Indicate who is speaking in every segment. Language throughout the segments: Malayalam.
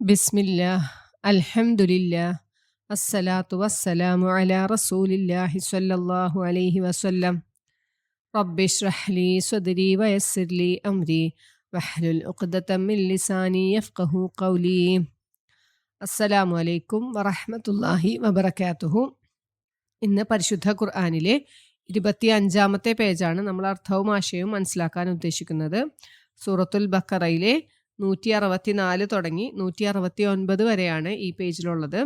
Speaker 1: ബിസ്മില്ലാ അൽഹംദുലില്ലാ അസ്സലാത്തു വസ്സലാമു അലാ റസൂലില്ലാഹി സ്വല്ലല്ലാഹു അലൈഹി വസല്ലം. റബ്ബിഷ്റഹ് ലി സ്വദ്രി വയസ്സിർ ലി അംരി വഹ്ലുൽ ഉഖ്ദതം മിൻ ലിസാനി യഫ്ഖഹു ഖൗലി. അസ്സലാമു അലൈക്കും വറഹ്മത്തുള്ളാഹി വബറകാതുഹു. ഇന്ന് പരിശുദ്ധ ഖുർആനിലെ ഇരുപത്തി അഞ്ചാമത്തെ പേജാണ് നമ്മൾ അർത്ഥവും ആശയവും മനസ്സിലാക്കാൻ ഉദ്ദേശിക്കുന്നത്. സൂറത്തുൽ ബക്കറയിലെ നൂറ്റി അറുപത്തിനാല് തുടങ്ങി നൂറ്റി അറുപത്തി ഒൻപത് വരെയാണ് ഈ പേജിലുള്ളത്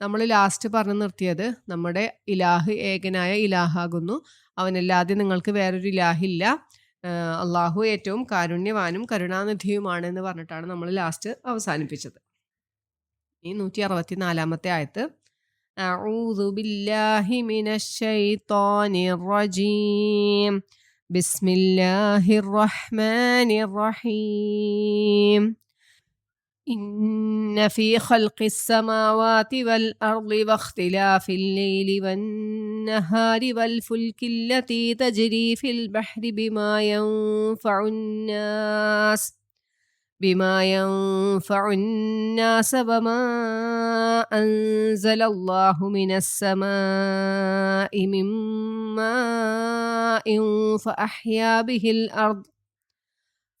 Speaker 1: നമ്മൾ ലാസ്റ്റ് പറഞ്ഞു നിർത്തിയത് നമ്മുടെ ഇലാഹ് ഏകനായ ഇലാഹാകുന്നു അവനല്ലാതെ നിങ്ങൾക്ക് വേറൊരു ഇലാഹില്ല ആഹ് അള്ളാഹു ഏറ്റവും കാരുണ്യവാനും കരുണാനിധിയുമാണ് എന്ന് പറഞ്ഞിട്ടാണ് നമ്മൾ ലാസ്റ്റ് അവസാനിപ്പിച്ചത് ഈ നൂറ്റി അറുപത്തിനാലാമത്തെ ആയത്ത് أعوذ بالله من الشيطان الرجيم بسم الله الرحمن الرحيم. إن في خلق السماوات والأرض واختلاف الليل والنهار والفلك التي تجري في البحر بما ينفع الناس. بما ينفع الناس وما أنزل الله من السماء من ماء فأحيا به الأرض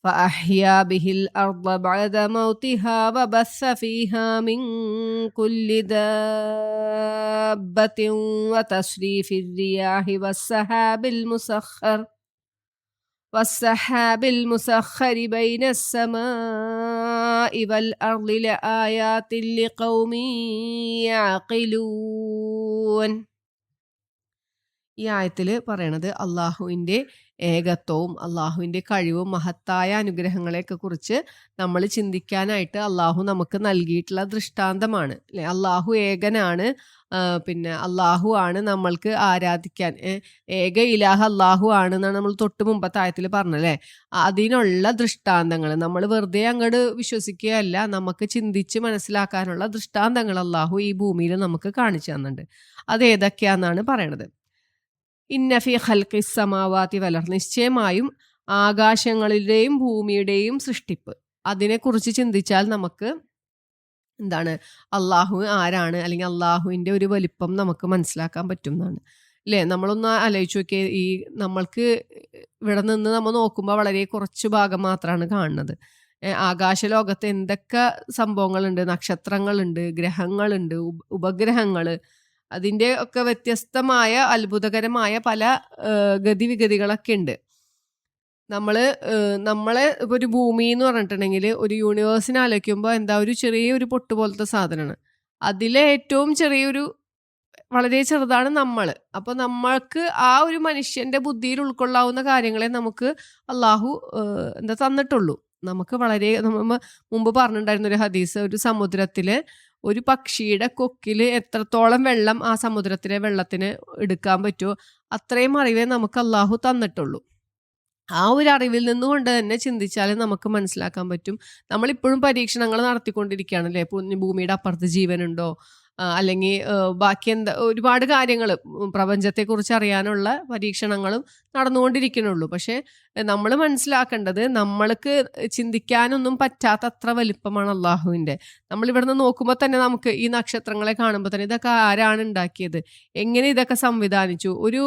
Speaker 1: فأحيا به الأرض بعد موتها وبث فيها من كل دابة وتصريف الرياح والسحاب المسخر. والسحاب المسخر بين السماء والأرض لآيات لقوم يعقلون. ഈ ആയത്തിൽ പറയണത് അള്ളാഹുവിന്റെ ഏകത്വവും അള്ളാഹുവിന്റെ കഴിവും മഹത്തായ അനുഗ്രഹങ്ങളെയൊക്കെ കുറിച്ച് നമ്മൾ ചിന്തിക്കാനായിട്ട് അള്ളാഹു നമുക്ക് നൽകിയിട്ടുള്ള ദൃഷ്ടാന്തമാണ്. അല്ലെ? അള്ളാഹു ഏകനാണ് പിന്നെ അള്ളാഹു ആണ് നമ്മൾക്ക് ആരാധിക്കാൻ. ഏക ഇലാഹ അള്ളാഹു ആണ് എന്നാണ് നമ്മൾ തൊട്ട് മുമ്പത്തെ ആയത്തിൽ പറഞ്ഞല്ലേ അതിനുള്ള ദൃഷ്ടാന്തങ്ങൾ നമ്മൾ വെറുതെ അങ്ങോട്ട് വിശ്വസിക്കുകയല്ല നമുക്ക് ചിന്തിച്ച് മനസ്സിലാക്കാനുള്ള ദൃഷ്ടാന്തങ്ങൾ അള്ളാഹു ഈ ഭൂമിയിൽ നമുക്ക് കാണിച്ചു തന്നിട്ടുണ്ട്. അത് ഏതൊക്കെയാണെന്നാണ് പറയണത്? ഇന്നഫി ഹൽക്കി സമാവാതി വലർ നിശ്ചയമായും ആകാശങ്ങളിലെയും ഭൂമിയുടെയും സൃഷ്ടിപ്പ്. അതിനെക്കുറിച്ച് ചിന്തിച്ചാൽ നമുക്ക് എന്താണ്? അള്ളാഹു ആരാണ്? അല്ലെങ്കിൽ അള്ളാഹുവിന്റെ ഒരു വലിപ്പം നമുക്ക് മനസ്സിലാക്കാൻ പറ്റും എന്നാണ് അല്ലേ നമ്മളൊന്ന് ആലോചിച്ച് നോക്കിയ ഈ നമ്മൾക്ക് ഇവിടെ നിന്ന് നമ്മൾ നോക്കുമ്പോൾ വളരെ കുറച്ച് ഭാഗം മാത്രമാണ് കാണുന്നത്. ആകാശ ആകാശലോകത്ത് എന്തൊക്കെ സംഭവങ്ങളുണ്ട്? നക്ഷത്രങ്ങളുണ്ട് ഗ്രഹങ്ങളുണ്ട് ഉപ ഉപഗ്രഹങ്ങൾ അതിന്റെ ഒക്കെ വ്യത്യസ്തമായ അത്ഭുതകരമായ പല ഗതിവിഗതികളൊക്കെ ഉണ്ട്. നമ്മൾ നമ്മളെ ഇപ്പോൾ ഒരു ഭൂമി എന്ന് പറഞ്ഞിട്ടുണ്ടെങ്കിൽ ഒരു യൂണിവേഴ്സിനെ ആലോചിക്കുമ്പോൾ എന്താ ഒരു ചെറിയ ഒരു പൊട്ട് പോലത്തെ സാധനമാണ് അതിലെ ഏറ്റവും ചെറിയൊരു വളരെ ചെറുതാണ് നമ്മൾ അപ്പോൾ നമ്മൾക്ക് ആ ഒരു മനുഷ്യന്റെ ബുദ്ധിയിൽ ഉൾക്കൊള്ളാവുന്ന കാര്യങ്ങളെ നമുക്ക് അള്ളാഹു എന്താ തന്നിട്ടുള്ളൂ. നമുക്ക് വളരെ നമ്മ മുമ്പ് പറഞ്ഞിട്ടുണ്ടായിരുന്ന ഒരു ഹദീസ് ഒരു സമുദ്രത്തിൽ ഒരു പക്ഷിയുടെ കൊക്കിൽ എത്രത്തോളം വെള്ളം ആ സമുദ്രത്തിലെ വെള്ളത്തിന് എടുക്കാൻ പറ്റുമോ അത്രയും അറിവേ നമുക്ക് അള്ളാഹു തന്നിട്ടുള്ളൂ. ആ ഒരു അറിവിൽ നിന്നുകൊണ്ട് തന്നെ ചിന്തിച്ചാൽ നമുക്ക് മനസ്സിലാക്കാൻ പറ്റും. നമ്മളിപ്പോഴും പരീക്ഷണങ്ങൾ നടത്തിക്കൊണ്ടിരിക്കുകയാണ് അല്ലേ ഭൂമിയുടെ അപ്പുറത്ത് ജീവനുണ്ടോ? അല്ലെങ്കിൽ ബാക്കി എന്താ ഒരുപാട് കാര്യങ്ങൾ പ്രപഞ്ചത്തെക്കുറിച്ച് അറിയാനുള്ള പരീക്ഷണങ്ങളും നടന്നുകൊണ്ടിരിക്കുന്നുള്ളൂ. പക്ഷേ നമ്മൾ മനസ്സിലാക്കേണ്ടത് നമ്മൾക്ക് ചിന്തിക്കാനൊന്നും പറ്റാത്ത അത്ര വലിപ്പമാണ് അള്ളാഹുവിന്റെ നമ്മൾ ഇവിടുന്ന് നോക്കുമ്പോൾ തന്നെ നമുക്ക് ഈ നക്ഷത്രങ്ങളെ കാണുമ്പോൾ തന്നെ ഇതൊക്കെ ആരാണ് ഉണ്ടാക്കിയത്? എങ്ങനെ ഇതൊക്കെ സംവിധാനിച്ചു? ഒരു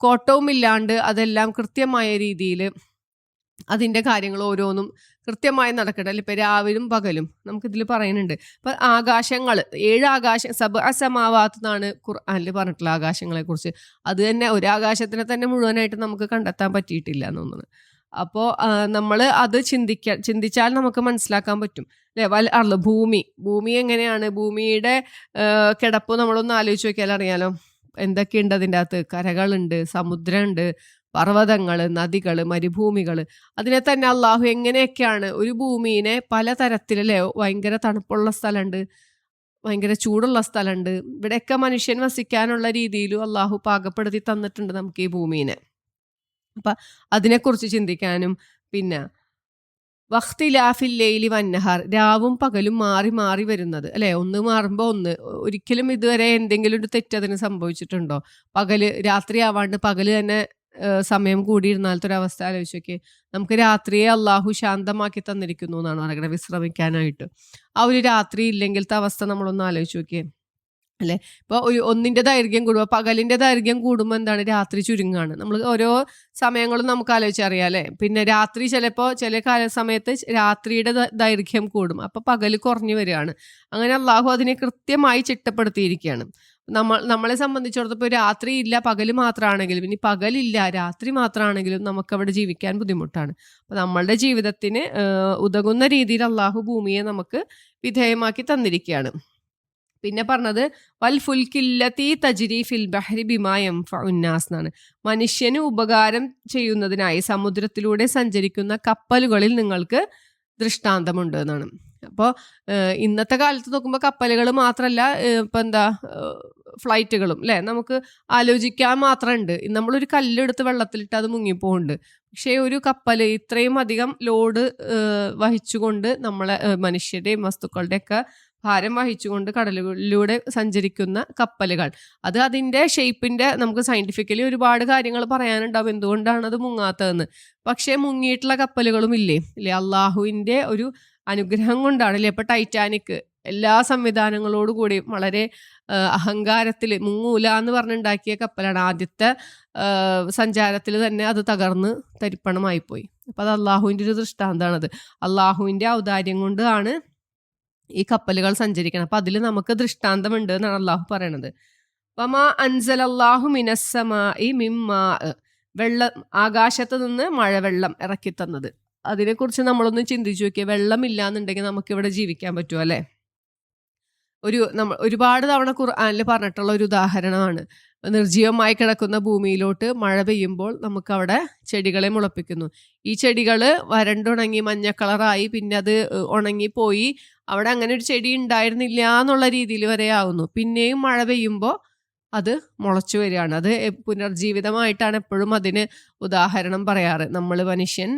Speaker 1: കോട്ടവും ഇല്ലാണ്ട് അതെല്ലാം കൃത്യമായ രീതിയിൽ അതിന്റെ കാര്യങ്ങൾ ഓരോന്നും കൃത്യമായി നടക്കട്ടെ. അല്ലെ ഇപ്പം രാവിലും പകലും നമുക്കിതിൽ പറയുന്നുണ്ട്. ഇപ്പം ആകാശങ്ങൾ ഏഴ് ആകാശ സബ് അസമാവാത്ത് എന്നാണ് ഖുർആനിൽ പറഞ്ഞിട്ടുള്ള ആകാശങ്ങളെ കുറിച്ച് അത് തന്നെ ഒരു ആകാശത്തിനെ തന്നെ മുഴുവനായിട്ട് നമുക്ക് കണ്ടെത്താൻ പറ്റിയിട്ടില്ല എന്നൊന്നാണ് അപ്പോൾ നമ്മൾ അത് ചിന്തിക്ക ചിന്തിച്ചാൽ നമുക്ക് മനസ്സിലാക്കാൻ പറ്റും. അല്ലെ വൽ അർൾ ഭൂമി. ഭൂമി എങ്ങനെയാണ്? ഭൂമിയുടെ കിടപ്പ് നമ്മളൊന്ന് ആലോചിച്ച് നോക്കിയാൽ അറിയാലോ. എന്തൊക്കെയുണ്ട് അതിന്റെ അകത്ത്? കരകളുണ്ട് സമുദ്രമുണ്ട് പർവതങ്ങൾ നദികൾ മരുഭൂമികൾ അതിനെ തന്നെ അള്ളാഹു എങ്ങനെയൊക്കെയാണ് ഒരു ഭൂമിനെ പല തരത്തിലല്ലേ ഭയങ്കര തണുപ്പുള്ള സ്ഥലമുണ്ട് ഭയങ്കര ചൂടുള്ള സ്ഥലമുണ്ട് ഇവിടെയൊക്കെ മനുഷ്യൻ വസിക്കാനുള്ള രീതിയിലും അള്ളാഹു പാകപ്പെടുത്തി തന്നിട്ടുണ്ട് നമുക്ക് ഈ ഭൂമിനെ. അപ്പം അതിനെക്കുറിച്ച് ചിന്തിക്കാനും പിന്നെ വഖ്തിലാഫില്ലേലി വന്നഹാർ രാവും പകലും മാറി മാറി വരുന്നത്. അല്ലെ? ഒന്ന് മാറുമ്പോൾ ഒന്ന്. ഒരിക്കലും ഇതുവരെ എന്തെങ്കിലും ഒരു തെറ്റ് അതിന് സംഭവിച്ചിട്ടുണ്ടോ? പകൽ രാത്രി ആവാണ്ട് പകൽ തന്നെ സമയം കൂടിയിരുന്നാലത്തെ ഒരു അവസ്ഥ ആലോചിച്ച് നോക്കി നമുക്ക് രാത്രിയെ അള്ളാഹു ശാന്തമാക്കി തന്നിരിക്കുന്നു എന്നാണ് പറയുന്നത്. വിശ്രമിക്കാനായിട്ട്. ആ ഒരു രാത്രി ഇല്ലെങ്കിലത്തെ അവസ്ഥ നമ്മളൊന്ന് ആലോചിച്ച് നോക്കിയേ. അല്ലെ? ഇപ്പൊ ഒരു ഒന്നിന്റെ ദൈർഘ്യം കൂടുമ്പോൾ പകലിന്റെ ദൈർഘ്യം കൂടുമ്പോൾ എന്താണ്? രാത്രി ചുരുങ്ങാണ്. നമ്മൾ ഓരോ സമയങ്ങളും നമുക്ക് ആലോചിച്ചറിയാം അല്ലെ? പിന്നെ രാത്രി ചിലപ്പോ ചില കാല സമയത്ത് രാത്രിയുടെ ദൈർഘ്യം കൂടും. അപ്പൊ പകൽ കുറഞ്ഞു വരികയാണ്. അങ്ങനെ അള്ളാഹു അതിനെ കൃത്യമായി ചിട്ടപ്പെടുത്തിയിരിക്കുകയാണ്. നമ്മൾ നമ്മളെ സംബന്ധിച്ചിടത്തോളം ഇപ്പോൾ രാത്രി ഇല്ല പകൽ മാത്രമാണെങ്കിലും ഇനി പകലില്ല രാത്രി മാത്രമാണെങ്കിലും നമുക്ക് അവിടെ ജീവിക്കാൻ ബുദ്ധിമുട്ടാണ്. അപ്പൊ നമ്മളുടെ ജീവിതത്തിന് ഉതകുന്ന രീതിയിൽ അള്ളാഹു ഭൂമിയെ നമുക്ക് വിധേയമാക്കി തന്നിരിക്കുകയാണ് പിന്നെ പറഞ്ഞത് വൽ ഫുൽക്കില്ലത്തി തജിരി ഫിൽ ബഹരി ബിമായം ഉന്നാസ് എന്നാണ്. മനുഷ്യന് ഉപകാരം ചെയ്യുന്നതിനായി സമുദ്രത്തിലൂടെ സഞ്ചരിക്കുന്ന കപ്പലുകളിൽ നിങ്ങൾക്ക് ദൃഷ്ടാന്തമുണ്ട് എന്നാണ്. അപ്പോൾ ഇന്നത്തെ കാലത്ത് നോക്കുമ്പോൾ കപ്പലുകൾ മാത്രമല്ല ഇപ്പം എന്താ ഫ്ലൈറ്റുകളും അല്ലേ നമുക്ക് ആലോചിക്കാൻ മാത്രമുണ്ട് നമ്മളൊരു കല്ലെടുത്ത് വെള്ളത്തിലിട്ട് അത് മുങ്ങിപ്പോകുന്നുണ്ട് പക്ഷേ ഒരു കപ്പൽ ഇത്രയും അധികം ലോഡ് വഹിച്ചുകൊണ്ട് നമ്മളെ മനുഷ്യരുടെയും വസ്തുക്കളുടെയൊക്കെ ഭാരം വഹിച്ചുകൊണ്ട് കടലുകളിലൂടെ സഞ്ചരിക്കുന്ന കപ്പലുകൾ. അത് അതിന്റെ ഷേപ്പിന്റെ നമുക്ക് സയന്റിഫിക്കലി ഒരുപാട് കാര്യങ്ങൾ പറയാനുണ്ടാവും എന്തുകൊണ്ടാണ് അത് മുങ്ങാത്തതെന്ന്. പക്ഷേ മുങ്ങിയിട്ടുള്ള കപ്പലുകളും ഇല്ലേ? ഇല്ലേ അള്ളാഹുവിന്റെ ഒരു അനുഗ്രഹം കൊണ്ടാണ് അല്ലേ? ഇപ്പം ടൈറ്റാനിക് എല്ലാ സംവിധാനങ്ങളോടുകൂടിയും വളരെ അഹങ്കാരത്തിൽ മുങ്ങൂല എന്ന് പറഞ്ഞുണ്ടാക്കിയ കപ്പലാണ്. ആദ്യത്തെ സഞ്ചാരത്തിൽ തന്നെ അത് തകർന്ന് തരിപ്പണമായിപ്പോയി. അപ്പം അത് അള്ളാഹുവിന്റെ ഒരു ദൃഷ്ടാന്തമാണത്. അള്ളാഹുവിന്റെ ഔദാര്യം കൊണ്ടാണ് ഈ കപ്പലുകൾ സഞ്ചരിക്കണം അപ്പം അതിൽ നമുക്ക് ദൃഷ്ടാന്തമുണ്ട് എന്നാണ് അള്ളാഹു പറയണത്. വമാ അൻസൽ അള്ളാഹു മിനസ്സമായി മിമ്മാ വെള്ളം ആകാശത്ത് നിന്ന് മഴവെള്ളം ഇറക്കി തന്നത് അതിനെക്കുറിച്ച് നമ്മളൊന്ന് ചിന്തിച്ചു നോക്കിയാൽ വെള്ളമില്ല എന്നുണ്ടെങ്കിൽ നമുക്ക് ഇവിടെ ജീവിക്കാൻ പറ്റുമോ അല്ലേ? ഒരു നമ്മൾ ഒരുപാട് തവണ ഖുർആനിൽ പറഞ്ഞിട്ടുള്ള ഒരു ഉദാഹരണമാണ്. നിർജീവമായി കിടക്കുന്ന ഭൂമിയിലോട്ട് മഴ പെയ്യുമ്പോൾ നമുക്കവിടെ ചെടികളെ മുളപ്പിക്കുന്നു. ഈ ചെടികൾ വരണ്ടുണങ്ങി മഞ്ഞ കളറായി പിന്നെ അത് ഉണങ്ങിപ്പോയി. അവിടെ അങ്ങനെ ഒരു ചെടി ഉണ്ടായിരുന്നില്ല എന്നുള്ള രീതിയിൽ വരെ ആവുന്നു. പിന്നെയും മഴ പെയ്യുമ്പോൾ അത് മുളച്ചു വരികയാണ്. അത് പുനർജീവിതമായിട്ടാണ് എപ്പോഴും അതിന് ഉദാഹരണം പറയാറ്. നമ്മൾ മനുഷ്യൻ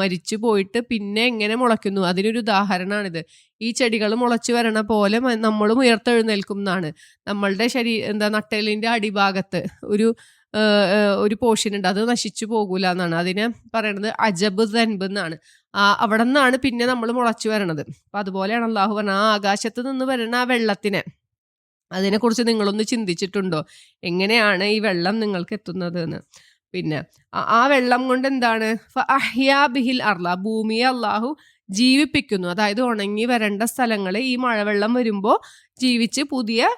Speaker 1: മരിച്ചു പോയിട്ട് പിന്നെ എങ്ങനെ മുളയ്ക്കുന്നു? അതിനൊരു ഉദാഹരണമാണിത് ഈ ചെടികൾ മുളച്ചു വരണ പോലെ നമ്മളും ഉയർത്തെഴുന്നേൽക്കും എന്നാണ്. നമ്മളുടെ ശരീ എന്താ നട്ടലിന്റെ അടിഭാഗത്ത് ഒരു ഒരു പോർഷൻ ഉണ്ട്. അത് നശിച്ചു പോകൂല എന്നാണ്. അതിനെ പറയണത് അജബ് ദൻബ് എന്നാണ്. ആ അവിടെ നിന്നാണ് പിന്നെ നമ്മൾ മുളച്ചു വരണത്. അപ്പം അതുപോലെയാണ് അള്ളാഹു പറഞ്ഞത്. ആ ആകാശത്ത് നിന്ന് വരുന്ന ആ വെള്ളത്തിനെ അതിനെക്കുറിച്ച് നിങ്ങളൊന്ന് ചിന്തിച്ചിട്ടുണ്ടോ? എങ്ങനെയാണ് ഈ വെള്ളം നിങ്ങൾക്ക് എത്തുന്നത് എന്ന് പിന്നെ ആ വെള്ളം കൊണ്ട് എന്താണ് അഹ്യാ ബിഹിൽ അർല ഭൂമിയെ അള്ളാഹു ജീവിപ്പിക്കുന്നു. അതായത് ഉണങ്ങി വരേണ്ട സ്ഥലങ്ങളെ ഈ മഴവെള്ളം വരുമ്പോൾ ജീവിച്ച് പുതിയ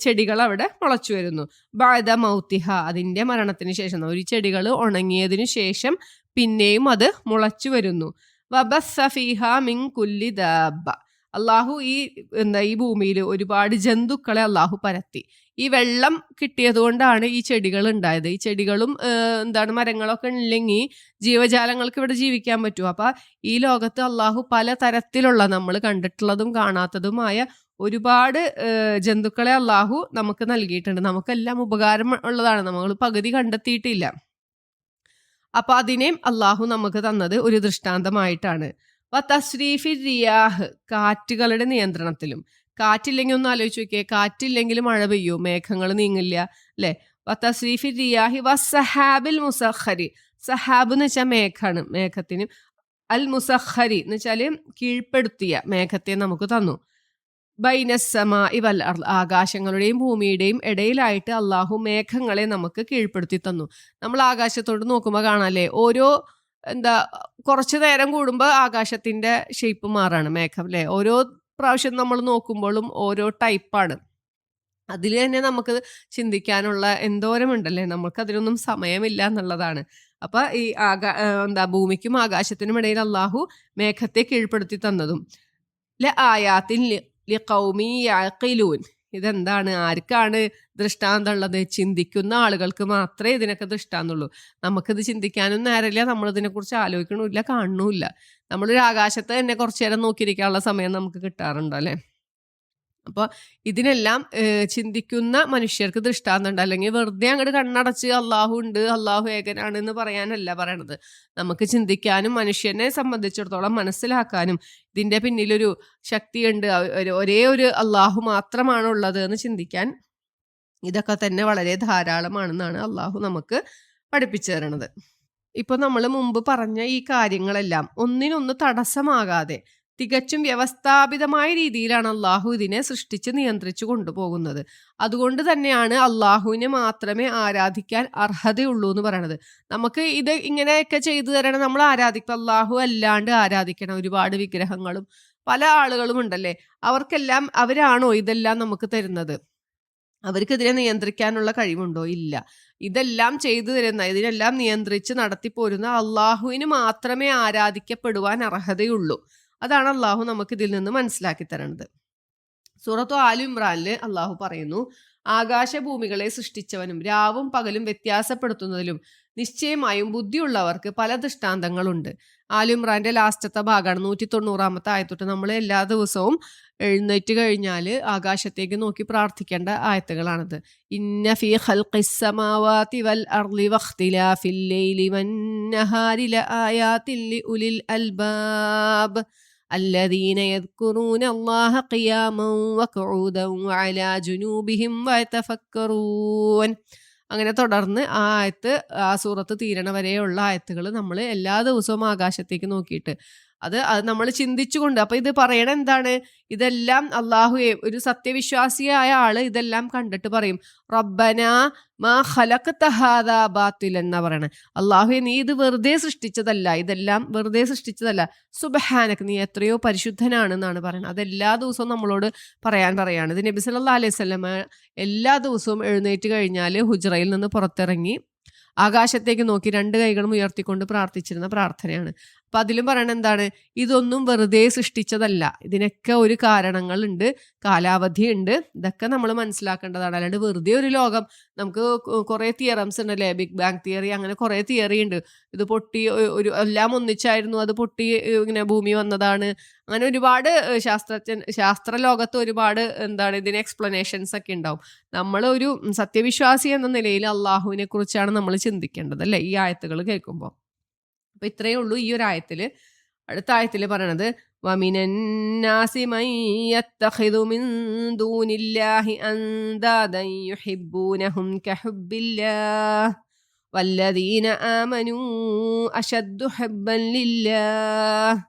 Speaker 1: ചെടികൾ അവിടെ മുളച്ചു വരുന്നു. ബാധ മൗത്തിഹ അതിന്റെ മരണത്തിന് ശേഷം. ഒരു ചെടികൾ ഉണങ്ങിയതിന് ശേഷം പിന്നെയും അത് മുളച്ചു വരുന്നു. വബസഫിഹ മിൻ കുല്ലി ദാബ അള്ളാഹു ഈ എന്താ ഈ ഭൂമിയിൽ ഒരുപാട് ജന്തുക്കളെ അള്ളാഹു പരത്തി. ഈ വെള്ളം കിട്ടിയത് കൊണ്ടാണ് ഈ ചെടികൾ ഉണ്ടായത്. ഈ ചെടികളും എന്താണ് മരങ്ങളൊക്കെ ഇല്ലെങ്കിൽ ജീവജാലങ്ങൾക്ക് ഇവിടെ ജീവിക്കാൻ പറ്റും. അപ്പം ഈ ലോകത്ത് അള്ളാഹു പല തരത്തിലുള്ള നമ്മൾ കണ്ടിട്ടുള്ളതും കാണാത്തതുമായ ഒരുപാട് ജന്തുക്കളെ അള്ളാഹു നമുക്ക് നൽകിയിട്ടുണ്ട്. നമുക്കെല്ലാം ഉപകാരം ഉള്ളതാണ്. നമ്മൾ പകുതി കണ്ടെത്തിയിട്ടില്ല. അപ്പൊ അതിനെയും അള്ളാഹു നമുക്ക് തന്നത് ഒരു ദൃഷ്ടാന്തമായിട്ടാണ്. തസ്രീഫി റിയാഹ് കാറ്റുകളുടെ നിയന്ത്രണത്തിലും. കാറ്റില്ലെങ്കിൽ ഒന്ന് ആലോചിച്ച് നോക്കിയേ. കാറ്റില്ലെങ്കിൽ മഴ പെയ്യൂ? മേഘങ്ങൾ നീങ്ങില്ല അല്ലെ? വത്തശ്രീഫി റിയാഹി വ സഹാബിൽ മുസഹരി. സഹാബ് എന്ന് വെച്ചാൽ മേഘാണ് മേഘത്തിന്. അൽ മുസഹരി എന്ന് വെച്ചാൽ കീഴ്പ്പെടുത്തിയ മേഘത്തെ നമുക്ക് തന്നു. ബൈനസമ ഇവൽ ആകാശങ്ങളുടെയും ഭൂമിയുടെയും ഇടയിലായിട്ട് അള്ളാഹു മേഘങ്ങളെ നമുക്ക് കീഴ്പ്പെടുത്തി തന്നു. നമ്മൾ ആകാശത്തോട് നോക്കുമ്പോൾ കാണാല്ലേ ഓരോ എന്താ കുറച്ച് നേരം കൂടുമ്പോൾ ആകാശത്തിന്റെ ഷേപ്പ് മാറാണ് മേക്കപ്പ് അല്ലേ ഓരോ പ്രാവശ്യം നമ്മൾ നോക്കുമ്പോഴും ഓരോ ടൈപ്പാണ് അതിൽ തന്നെ നമുക്ക് ചിന്തിക്കാനുള്ള എന്തോരമുണ്ടല്ലേ നമുക്ക് അതിനൊന്നും സമയമില്ല എന്നുള്ളതാണ്. അപ്പൊ ഈ ആകാ എന്താ ഭൂമിക്കും ആകാശത്തിനും ഇടയിൽ അള്ളാഹു മേഘത്തെ കീഴ്പ്പെടുത്തി തന്നതും. ല ആയാത്തിൻ ലിഖൗമി യാഖിലൂൻ. ഇതെന്താണ്? ആർക്കാണ് ദൃഷ്ടാന്തം ഉള്ളത് ചിന്തിക്കുന്ന ആളുകൾക്ക് മാത്രമേ ഇതിനൊക്കെ ദൃഷ്ടാന്തുള്ളൂ നമുക്കിത് ചിന്തിക്കാനും നേരമില്ല നമ്മൾ ഇതിനെക്കുറിച്ച് ആലോചിക്കണമില്ല കാണണമില്ല നമ്മളൊരു ആകാശത്ത് തന്നെ കുറച്ചു നേരം നോക്കിയിരിക്കാനുള്ള സമയം നമുക്ക് കിട്ടാറുണ്ടോ അല്ലേ അപ്പോൾ ഇതിനെല്ലാം ചിന്തിക്കുന്ന മനുഷ്യർക്ക് ദൃഷ്ടാന്തമുണ്ട്. അല്ലെങ്കിൽ വെറുതെ അങ്ങോട്ട് കണ്ണടച്ച് അള്ളാഹു ഉണ്ട് അള്ളാഹു ഏകനാണ് എന്ന് പറയാനല്ല പറയണത്. നമുക്ക് ചിന്തിക്കാനും മനുഷ്യനെ സംബന്ധിച്ചിടത്തോളം മനസ്സിലാക്കാനും ഇതിന്റെ പിന്നിലൊരു ശക്തിയുണ്ട്. ഒരേ ഒരു അള്ളാഹു മാത്രമാണ് ഉള്ളത് എന്ന് ചിന്തിക്കാൻ ഇതൊക്കെ തന്നെ വളരെ ധാരാളമാണെന്നാണ് അള്ളാഹു നമുക്ക് പഠിപ്പിച്ചു തരണത്. ഇപ്പൊ നമ്മൾ മുമ്പ് പറഞ്ഞ ഈ കാര്യങ്ങളെല്ലാം ഒന്നിനൊന്ന് തടസ്സമാകാതെ തികച്ചും വ്യവസ്ഥാപിതമായ രീതിയിലാണ് അള്ളാഹു ഇതിനെ സൃഷ്ടിച്ച് നിയന്ത്രിച്ചു കൊണ്ടുപോകുന്നത്. അതുകൊണ്ട് തന്നെയാണ് അള്ളാഹുവിനെ മാത്രമേ ആരാധിക്കാൻ അർഹതയുള്ളൂ എന്ന് പറയണത്. നമുക്ക് ഇത് ഇങ്ങനെയൊക്കെ ചെയ്തു തരണം നമ്മൾ ആരാധിക്കും. അള്ളാഹു അല്ലാണ്ട് ആരാധിക്കണം ഒരുപാട് വിഗ്രഹങ്ങളും പല ആളുകളും ഉണ്ടല്ലേ? അവർക്കെല്ലാം അവരാണോ ഇതെല്ലാം നമുക്ക് തരുന്നത്? അവർക്കെതിരെ നിയന്ത്രിക്കാനുള്ള കഴിവുണ്ടോ? ഇല്ല. ഇതെല്ലാം ചെയ്തു തരുന്ന ഇതിനെല്ലാം നിയന്ത്രിച്ച് നടത്തിപ്പോരുന്ന അള്ളാഹുവിന് മാത്രമേ ആരാധിക്കപ്പെടുവാൻ അർഹതയുള്ളൂ. അതാണ് അള്ളാഹു നമുക്ക് ഇതിൽ നിന്ന് മനസ്സിലാക്കി തരണത്. സൂറത്തു ആലു ഇമ്രാനിൽ അള്ളാഹു പറയുന്നു ആകാശഭൂമികളെ സൃഷ്ടിച്ചവനും രാവും പകലും വ്യത്യാസപ്പെടുത്തുന്നതിലും നിശ്ചയമായും ബുദ്ധിയുള്ളവർക്ക് പല ദൃഷ്ടാന്തങ്ങളുണ്ട്. ആലുംറാന്റെ ലാസ്റ്റത്തെ ഭാഗമാണ് നൂറ്റി തൊണ്ണൂറാമത്തെ ആയത്തൊട്ട് നമ്മൾ എല്ലാ ദിവസവും എഴുന്നേറ്റ് കഴിഞ്ഞാൽ ആകാശത്തേക്ക് നോക്കി പ്രാർത്ഥിക്കേണ്ട ആയത്തുകളാണത്. ഇന്ന ഫി ഖൽഖിസ്സമാവാതി വൽ അർളി വഖ്തിലാഫിൽ ലൈലി വന്നഹാരി ലആയാതിൻ ലിഉലിൽ അൽബാബ്. الذين يذكرون الله قياما وقعودا وعلى جنوبهم ويتفكرون അങ്ങനെ തുടർന്ന് ആ ആയത്ത് ആ സൂറത്ത് തീരണ വരെയുള്ള ആയത്തുകൾ നമ്മൾ എല്ലാ ദിവസവും ആകാശത്തേക്ക് നോക്കിയിട്ട് അത് അത് നമ്മൾ ചിന്തിച്ചുകൊണ്ട് അപ്പൊ ഇത് പറയണ എന്താണ്? ഇതെല്ലാം അള്ളാഹുയെ ഒരു സത്യവിശ്വാസിയായ ആൾ ഇതെല്ലാം കണ്ടിട്ട് പറയും റബ്ബന മാ ബാത്തിൽ എന്നാ പറയണേ. അള്ളാഹുയെ നീ ഇത് വെറുതെ സൃഷ്ടിച്ചതല്ല ഇതെല്ലാം വെറുതെ സൃഷ്ടിച്ചതല്ല. സുബഹാനക്ക് നീ എത്രയോ പരിശുദ്ധനാണ് എന്നാണ് പറയുന്നത് അത് എല്ലാ ദിവസവും നമ്മളോട് പറയാൻ പറയാണ്. ഇത് നബി സല്ലാ അലൈഹി സ്വലമ എല്ലാ ദിവസവും എഴുന്നേറ്റ് കഴിഞ്ഞാൽ ഹുജറയിൽ നിന്ന് പുറത്തിറങ്ങി ആകാശത്തേക്ക് നോക്കി രണ്ട് കൈകളും ഉയർത്തിക്കൊണ്ട് പ്രാർത്ഥിച്ചിരുന്ന പ്രാർത്ഥനയാണ്. അപ്പൊ അതിലും പറയണ എന്താണ്? ഇതൊന്നും വെറുതെ സൃഷ്ടിച്ചതല്ല. ഇതിനൊക്കെ ഒരു കാരണങ്ങളുണ്ട് കാലാവധി ഉണ്ട് ഇതൊക്കെ നമ്മൾ മനസ്സിലാക്കേണ്ടതാണ്. അല്ലാണ്ട് വെറുതെ ഒരു ലോകം. നമുക്ക് കുറേ തിയറംസ് ഉണ്ട് അല്ലേ ബിഗ് ബാങ് തിയറി അങ്ങനെ കുറേ തിയറി ഉണ്ട്. ഇത് പൊട്ടി ഒരു എല്ലാം ഒന്നിച്ചായിരുന്നു. അത് പൊട്ടി ഇങ്ങനെ ഭൂമി വന്നതാണ്. അങ്ങനെ ഒരുപാട് ശാസ്ത്രജ്ഞൻ ശാസ്ത്ര ലോകത്ത് ഒരുപാട് എന്താണ് ഇതിന് എക്സ്പ്ലനേഷൻസ് ഒക്കെ ഉണ്ടാവും. നമ്മൾ ഒരു സത്യവിശ്വാസി എന്ന നിലയിൽ അള്ളാഹുവിനെ കുറിച്ചാണ് നമ്മൾ ചിന്തിക്കേണ്ടത് അല്ലേ? ഈ ആയത്തുകൾ കേൾക്കുമ്പോൾ അപ്പൊ ഇത്രയേ ഉള്ളൂ ഈ ഒരു ആയത്തില് അടുത്ത ആയത്തില് പറയണത് والذين آمنوا أشد حبا لله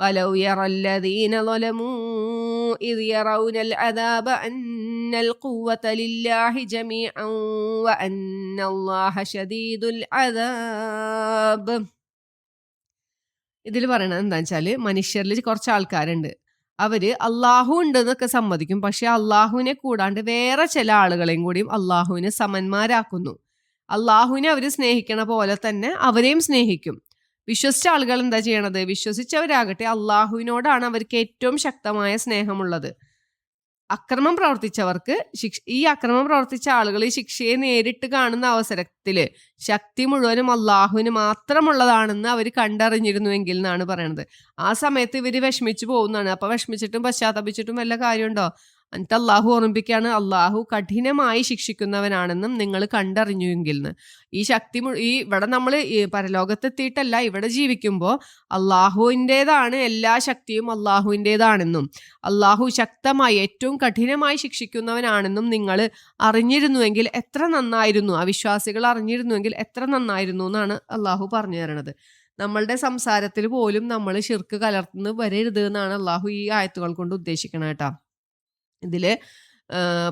Speaker 1: ولو يرى الذين ظلموا إذ يرون العذاب أن القوة لله جميعا وأن الله شديد العذاب ഇതിൽ പറയണത് എന്താ വെച്ചാൽ മനുഷ്യരിൽ കുറച്ച് ആൾക്കാരുണ്ട്. അവർ അള്ളാഹു ഉണ്ടെന്നൊക്കെ സമ്മതിക്കും. പക്ഷെ അള്ളാഹുവിനെ കൂടാണ്ട് വേറെ ചില ആളുകളെയും കൂടിയും അള്ളാഹുവിനെ സമന്മാരാക്കുന്നു. അള്ളാഹുവിനെ അവർ സ്നേഹിക്കണ പോലെ തന്നെ അവരെയും സ്നേഹിക്കും. വിശ്വസിച്ച ആളുകൾ എന്താ ചെയ്യണത്? വിശ്വസിച്ചവരാകട്ടെ അള്ളാഹുവിനോടാണ് അവർക്ക് ഏറ്റവും ശക്തമായ സ്നേഹമുള്ളത്. അക്രമം പ്രവർത്തിച്ചവർക്ക് ശിക്ഷ ഈ അക്രമം പ്രവർത്തിച്ച ആളുകൾ ഈ ശിക്ഷയെ നേരിട്ട് കാണുന്ന അവസരത്തിൽ ശക്തി മുഴുവനും അള്ളാഹുവിന് മാത്രമുള്ളതാണെന്ന് അവർ കണ്ടറിഞ്ഞിരുന്നുവെങ്കിൽ എന്നാണ് പറയുന്നത് ആ സമയത്ത് ഇവർ വിഷമിച്ചു പോകുന്നതാണ്. അപ്പൊ വിഷമിച്ചിട്ടും പശ്ചാത്തപിച്ചിട്ടും വല്ല കാര്യമുണ്ടോ? എന്നിട്ട് അള്ളാഹു ഓർമ്മിപ്പിക്കുകയാണ് അള്ളാഹു കഠിനമായി ശിക്ഷിക്കുന്നവനാണെന്നും നിങ്ങൾ കണ്ടറിഞ്ഞുവെങ്കിൽ ഈ ശക്തി ഈ ഇവിടെ നമ്മൾ പരലോകത്തെത്തിയിട്ടല്ല ഇവിടെ ജീവിക്കുമ്പോൾ അള്ളാഹുവിന്റെതാണ് എല്ലാ ശക്തിയും അള്ളാഹുവിന്റെതാണെന്നും അള്ളാഹു ശക്തമായി ഏറ്റവും കഠിനമായി ശിക്ഷിക്കുന്നവനാണെന്നും നിങ്ങൾ അറിഞ്ഞിരുന്നുവെങ്കിൽ എത്ര നന്നായിരുന്നു അവിശ്വാസികൾ അറിഞ്ഞിരുന്നുവെങ്കിൽ എത്ര നന്നായിരുന്നു എന്നാണ് അള്ളാഹു പറഞ്ഞു തരണത്. നമ്മളുടെ സംസാരത്തിൽ പോലും നമ്മൾ ശിർക്ക് കലർത്തുന്നത് വരരുത് എന്നാണ് അള്ളാഹു ഈ ആയത്തുകൾ കൊണ്ട് ഉദ്ദേശിക്കണം കേട്ടോ. ഇതിൽ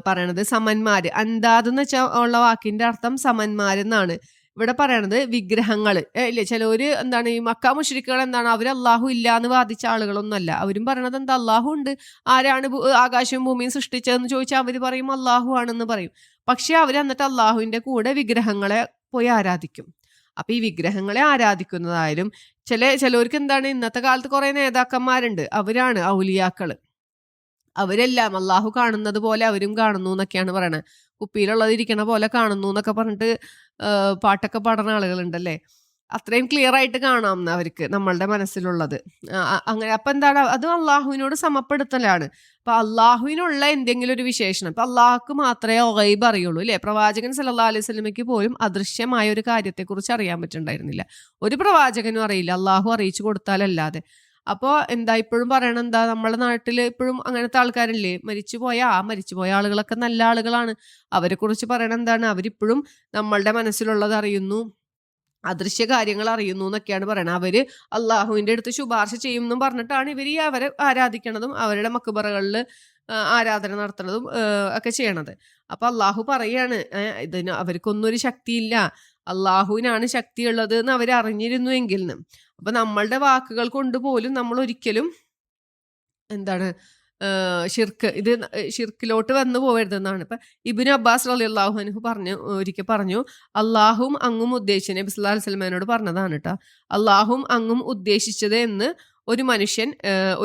Speaker 1: പറയണത് സമന്മാര്. അന്താദ് എന്ന് വെച്ചാൽ ഉള്ള വാക്കിന്റെ അർത്ഥം സമന്മാരെന്നാണ് ഇവിടെ പറയണത് വിഗ്രഹങ്ങൾ ഇല്ലേ? ചിലവര് എന്താണ് ഈ മക്ക മുഷരിക്കുകൾ എന്താണ്? അവർ അള്ളാഹു ഇല്ല എന്ന് വാദിച്ച ആളുകളൊന്നുമല്ല. അവരും പറയണത് എന്താ? അള്ളാഹു ഉണ്ട്. ആരാണ് ആകാശവും ഭൂമിയും സൃഷ്ടിച്ചതെന്ന് ചോദിച്ചാൽ അവർ പറയും അള്ളാഹു ആണെന്ന് പറയും. പക്ഷെ അവർ എന്നിട്ട് അള്ളാഹുവിന്റെ കൂടെ വിഗ്രഹങ്ങളെ പോയി ആരാധിക്കും. അപ്പൊ ഈ വിഗ്രഹങ്ങളെ ആരാധിക്കുന്നതായാലും ചില ചിലവർക്ക് എന്താണ്? ഇന്നത്തെ കാലത്ത് കുറെ നേതാക്കന്മാരുണ്ട്. അവരാണ് ഔലിയാക്കൾ. അവരെല്ലാം അള്ളാഹു കാണുന്നത് പോലെ അവരും കാണുന്നു എന്നൊക്കെയാണ് പറയണത് കുപ്പിയിലുള്ളത് ഇരിക്കണ പോലെ കാണുന്നു എന്നൊക്കെ പറഞ്ഞിട്ട് പാട്ടൊക്കെ പാടുന്ന ആളുകളുണ്ടല്ലേ? അത്രയും ക്ലിയർ ആയിട്ട് കാണാം അവർക്ക് നമ്മളുടെ മനസ്സിലുള്ളത്. അങ്ങനെ അപ്പൊ എന്താണ്? അത് അള്ളാഹുവിനോട് സമപ്പെടുത്തലാണ്. അപ്പൊ അള്ളാഹുവിനുള്ള എന്തെങ്കിലും ഒരു വിശേഷണം. ഇപ്പൊ അള്ളാഹുക്ക് മാത്രമേ ഒഗൈബ് അറിയുള്ളൂ അല്ലെ പ്രവാചകൻ സല്ലാ അലൈഹി സ്വലമയ്ക്ക് പോലും അദൃശ്യമായ ഒരു കാര്യത്തെക്കുറിച്ച് അറിയാൻ പറ്റുണ്ടായിരുന്നില്ല ഒരു പ്രവാചകനും അറിയില്ല. അള്ളാഹു അറിയിച്ചു കൊടുത്താലല്ലാതെ. അപ്പോൾ എന്താ ഇപ്പോഴും പറയണ എന്താ? നമ്മുടെ നാട്ടിൽ ഇപ്പോഴും അങ്ങനത്തെ ആൾക്കാരില്ലേ? മരിച്ചു ആ മരിച്ചു പോയ ആളുകളൊക്കെ നല്ല ആളുകളാണ്. അവരെ കുറിച്ച് പറയണ എന്താണ്? അവരിപ്പോഴും നമ്മളുടെ മനസ്സിലുള്ളത് അറിയുന്നു. അദൃശ്യ കാര്യങ്ങൾ അറിയുന്നു എന്നൊക്കെയാണ് പറയുന്നത് അവർ അള്ളാഹുവിന്റെ അടുത്ത് ശുപാർശ ചെയ്യും എന്നും പറഞ്ഞിട്ടാണ് ഇവർ ഈ അവരെ ആരാധിക്കണതും അവരുടെ മക്കുബറകളിൽ ആരാധന നടത്തുന്നതും ഒക്കെ ചെയ്യണത്. അപ്പൊ അള്ളാഹു പറയാണ് ഇതിന് അവർക്കൊന്നും ഒരു ശക്തിയില്ല. അള്ളാഹുവിനാണ് ശക്തിയുള്ളത് എന്ന് അവർ അറിഞ്ഞിരുന്നുവെങ്കിൽ ന്ന്. അപ്പൊ നമ്മളുടെ വാക്കുകൾ കൊണ്ട് പോലും നമ്മൾ ഒരിക്കലും എന്താണ് ഷിർക്ക് ഇത് ഷിർക്കിലോട്ട് വന്നു പോകരുതെന്നാണ് ഇപ്പൊ ഇബിൻ അബ്ബാസ് അലി അള്ളാഹു അനുഹു പറഞ്ഞു ഒരിക്കൽ പറഞ്ഞു അള്ളാഹും അങ്ങും ഉദ്ദേശിച്ച നബി സല്ലാ സ്വലമാനോട് പറഞ്ഞതാണ് കേട്ടോ അള്ളാഹും അങ്ങും ഉദ്ദേശിച്ചത് എന്ന് ഒരു മനുഷ്യൻ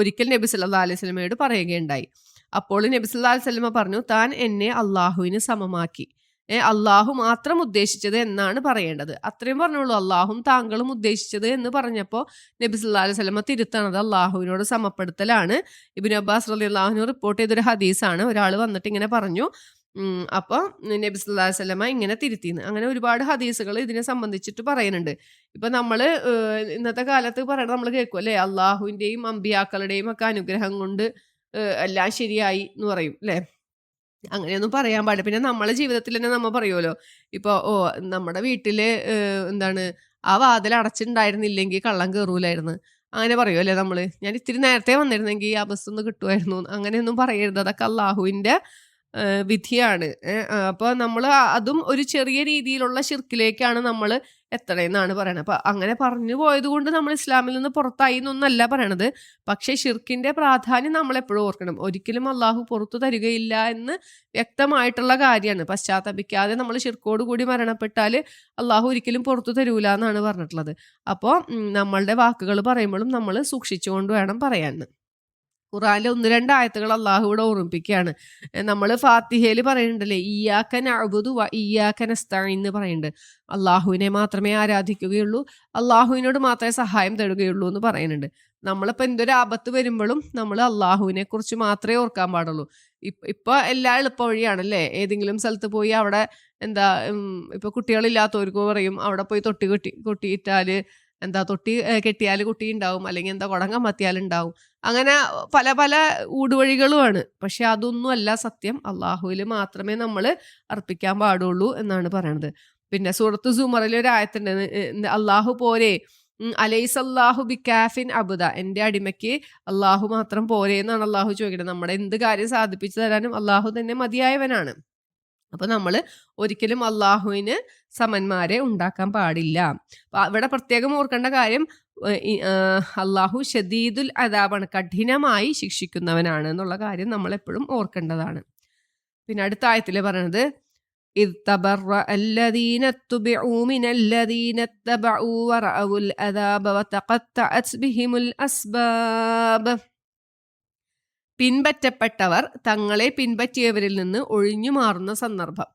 Speaker 1: ഒരിക്കൽ നബി സല്ലാ അലൈഹി സ്വലമയോട് പറയുകയുണ്ടായി. അപ്പോൾ നബി സല്ലാ അലൈഹി സ്വലമ പറഞ്ഞു താൻ എന്നെ അള്ളാഹുവിന് സമമാക്കി. അള്ളാഹു മാത്രം ഉദ്ദേശിച്ചത് എന്നാണ് പറയേണ്ടത്. അത്രയും പറഞ്ഞോളൂ അള്ളാഹും താങ്കളും ഉദ്ദേശിച്ചത് എന്ന് പറഞ്ഞപ്പോൾ നബി സല്ലാ അലൈഹി സ്വലമ തിരുത്തണത് അള്ളാഹുവിനോട് സമപ്പെടുത്തലാണ്. ഇബിൻ അബ്ബാസ് അലി അള്ളാഹുവിന് റിപ്പോർട്ട് ചെയ്തൊരു ഹദീസാണ്. ഒരാൾ വന്നിട്ട് ഇങ്ങനെ പറഞ്ഞു അപ്പോൾ അപ്പൊ നബി സല്ലാ വല്ലമ ഇങ്ങനെ തിരുത്തിന്ന്. അങ്ങനെ ഒരുപാട് ഹദീസുകൾ ഇതിനെ സംബന്ധിച്ചിട്ട് പറയുന്നുണ്ട്. ഇപ്പൊ നമ്മൾ ഇന്നത്തെ കാലത്ത് പറയണത് നമ്മൾ കേൾക്കും അല്ലെ? അള്ളാഹുവിന്റെയും അമ്പിയാക്കളുടെയും ഒക്കെ അനുഗ്രഹം കൊണ്ട് എല്ലാം ശരിയായി എന്ന് പറയും അല്ലെ? അങ്ങനെയൊന്നും പറയാൻ പാടില്ല. പിന്നെ നമ്മളെ ജീവിതത്തിൽ തന്നെ നമ്മൾ പറയുമല്ലോ ഇപ്പൊ ഓ നമ്മുടെ വീട്ടിൽ എന്താണ് ആ വാതിൽ അടച്ചിട്ടുണ്ടായിരുന്നില്ലെങ്കിൽ കള്ളം കയറൂലായിരുന്നു അങ്ങനെ പറയുമല്ലേ നമ്മൾ ഞാൻ ഇത്തിരി നേരത്തെ വന്നിരുന്നെങ്കിൽ ആ ബസ് ഒന്ന് കിട്ടുമായിരുന്നു അങ്ങനെയൊന്നും പറയരുത്. അതൊക്കെ അള്ളാഹുവിന്റെ വിധിയാണ്. അപ്പോൾ അപ്പൊ നമ്മൾ അതും ഒരു ചെറിയ രീതിയിലുള്ള ശിർക്കിലേക്കാണ് നമ്മൾ എത്തണേന്നാണ് പറയണത്. അപ്പൊ അങ്ങനെ പറഞ്ഞു പോയത് കൊണ്ട് നമ്മൾ ഇസ്ലാമിൽ നിന്ന് പുറത്തായി എന്നൊന്നല്ല പറയണത്. പക്ഷേ ഷിർക്കിന്റെ പ്രാധാന്യം നമ്മൾ എപ്പോഴും ഓർക്കണം. ഒരിക്കലും അള്ളാഹു പുറത്തു തരികയില്ല എന്ന് വ്യക്തമായിട്ടുള്ള കാര്യമാണ്. പശ്ചാത്തപിക്കാതെ നമ്മൾ ഷിർക്കോട് കൂടി മരണപ്പെട്ടാൽ അള്ളാഹു ഒരിക്കലും പുറത്തു തരൂല എന്നാണ് പറഞ്ഞിട്ടുള്ളത്. അപ്പോൾ നമ്മളുടെ വാക്കുകൾ പറയുമ്പോഴും നമ്മൾ സൂക്ഷിച്ചുകൊണ്ട് വേണം പറയാൻ. ഖുറാനിലെ ഒന്ന് രണ്ട് ആയത്തുകൾ അള്ളാഹു ഇവിടെ ഓർമ്മിപ്പിക്കുകയാണ്. നമ്മൾ ഫാത്തിഹയിൽ പറയുന്നുണ്ടല്ലേ ഇയാക്കൻ അഴുതു ഇയാക്കൻ എന്ന് പറയുന്നുണ്ട്. അള്ളാഹുവിനെ മാത്രമേ ആരാധിക്കുകയുള്ളൂ അള്ളാഹുവിനോട് മാത്രമേ സഹായം തേടുകയുള്ളൂ എന്ന് പറയുന്നുണ്ട്. നമ്മളിപ്പോൾ എന്തൊരു ആപത്ത് വരുമ്പോഴും നമ്മൾ അള്ളാഹുവിനെ കുറിച്ച് മാത്രമേ ഓർക്കാൻ പാടുള്ളൂ. ഇപ്പ ഇപ്പൊ എല്ലാ എളുപ്പ വഴിയാണല്ലേ? ഏതെങ്കിലും സ്ഥലത്ത് പോയി അവിടെ എന്താ ഇപ്പൊ കുട്ടികളില്ലാത്തവർക്ക് പറയും അവിടെ പോയി തൊട്ടി കൊട്ടി കൊട്ടിയിട്ടാൽ എന്താ തൊട്ടി കെട്ടിയാൽ കുട്ടി ഉണ്ടാവും അല്ലെങ്കിൽ എന്താ കുടങ്ങം മത്തിയാൽ ഉണ്ടാവും. അങ്ങനെ പല പല ഊടുവഴികളുമാണ്. പക്ഷെ അതൊന്നും അല്ല സത്യം. അള്ളാഹുവിൽ മാത്രമേ നമ്മൾ അർപ്പിക്കാൻ പാടുള്ളൂ എന്നാണ് പറയണത്. പിന്നെ സൂറത്ത് സുമറിൽ ഒരു ആയത്തുണ്ട്. അള്ളാഹു പോരെ. അലൈസ് അള്ളാഹു ബി കാഫിൻ അബുദ. എന്റെ അടിമയ്ക്ക് അള്ളാഹു മാത്രം പോരെ എന്നാണ് അള്ളാഹു ചോദിക്കുന്നത് നമ്മുടെ എന്ത് കാര്യം സാധിപ്പിച്ചു തരാനും അള്ളാഹു തന്നെ മതിയായവനാണ്. അപ്പൊ നമ്മൾ ഒരിക്കലും അള്ളാഹുവിന് സമന്മാരെ ഉണ്ടാക്കാൻ പാടില്ല അപ്പൊ ഇവിടെ പ്രത്യേകം ഓർക്കേണ്ട കാര്യം ഏഹ് ഈ, ആഹ് അള്ളാഹു ഷദീദുൽ അദാബാണ് കഠിനമായി ശിക്ഷിക്കുന്നവനാണ് എന്നുള്ള കാര്യം നമ്മൾ എപ്പോഴും ഓർക്കേണ്ടതാണ് പിന്നെ അടുത്ത ആയത്തില് പറയണത് إذ تبرأ الذين اتبعوا من الذين اتبعوا ورأوا العذاب وتقطعت بهم الأسباب പിൻപറ്റപ്പെട്ടവർ തങ്ങളെ പിൻപറ്റിയവരിൽ നിന്ന് ഒഴിഞ്ഞു മാറുന്ന സന്ദർഭം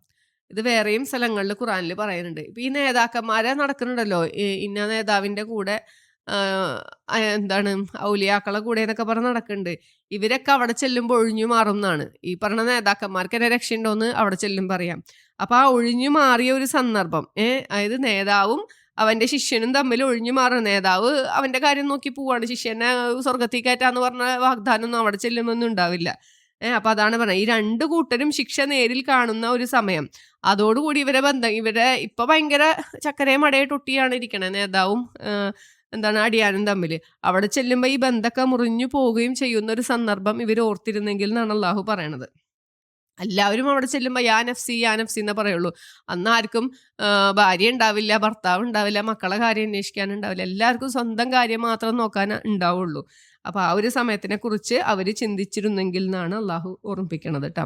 Speaker 1: ഇത് വേറെയും സ്ഥലങ്ങളിൽ ഖുറാനിൽ പറയുന്നുണ്ട്. ഇപ്പം ഈ നേതാക്കന്മാരെ നടക്കുന്നുണ്ടല്ലോ. ഇന്ന നേതാവിന്റെ കൂടെ എന്താണ് ഔലിയാക്കളെ കൂടെ എന്നൊക്കെ പറഞ്ഞ് നടക്കുന്നുണ്ട്. ഇവരൊക്കെ അവിടെ ചെല്ലുമ്പോൾ ഒഴിഞ്ഞു മാറും എന്നാണ്. ഈ പറഞ്ഞ നേതാക്കന്മാർക്ക് എന്നെ രക്ഷയുണ്ടോന്ന് അവിടെ ചെല്ലുമ്പോൾ അറിയാം. അപ്പോൾ ആ ഒഴിഞ്ഞു മാറിയ ഒരു സന്ദർഭം ഏഹ് അതായത് നേതാവും അവന്റെ ശിഷ്യനും തമ്മിൽ ഒഴിഞ്ഞു മാറും നേതാവ് അവന്റെ കാര്യം നോക്കി പോവാണ്. ശിഷ്യനെ സ്വർഗത്തിൽ കയറ്റാന്ന് പറഞ്ഞ വാഗ്ദാനമൊന്നും അവിടെ ചെല്ലുമൊന്നും ഉണ്ടാവില്ല. ഏഹ് അപ്പൊ അതാണ് പറഞ്ഞത്. ഈ രണ്ട് കൂട്ടരും ശിക്ഷ നേരിൽ കാണുന്ന ഒരു സമയം. അതോടുകൂടി ഇവരെ ബന്ധം ഇവരെ ഇപ്പൊ ഭയങ്കര ചക്കരയും ടൊട്ടിയാണ് ഇരിക്കണേ നേതാവും എന്താണ് അടിയാനും തമ്മിൽ അവിടെ ചെല്ലുമ്പോൾ ഈ ബന്ധമൊക്കെ മുറിഞ്ഞു പോവുകയും ചെയ്യുന്ന ഒരു സന്ദർഭം ഇവർ ഓർത്തിരുന്നെങ്കിൽ എന്നാണ് അള്ളാഹു പറയണത്. എല്ലാവരും അവിടെ ചെല്ലുമ്പോൾ യാ നഫ്സി യാ നഫ്സി എന്നേ പറയുള്ളൂ. അന്ന് ആർക്കും ഭാര്യ ഉണ്ടാവില്ല ഭർത്താവ് ഉണ്ടാവില്ല മക്കളെ കാര്യം അന്വേഷിക്കാൻ ഉണ്ടാവില്ല. എല്ലാവർക്കും സ്വന്തം കാര്യം മാത്രം നോക്കാൻ ഉണ്ടാവുള്ളൂ. അപ്പൊ ആ ഒരു സമയത്തിനെ കുറിച്ച് അവർ ചിന്തിച്ചിരുന്നെങ്കിൽ എന്നാണ് അള്ളാഹു ഓർമ്മിപ്പിക്കണത് കേട്ടോ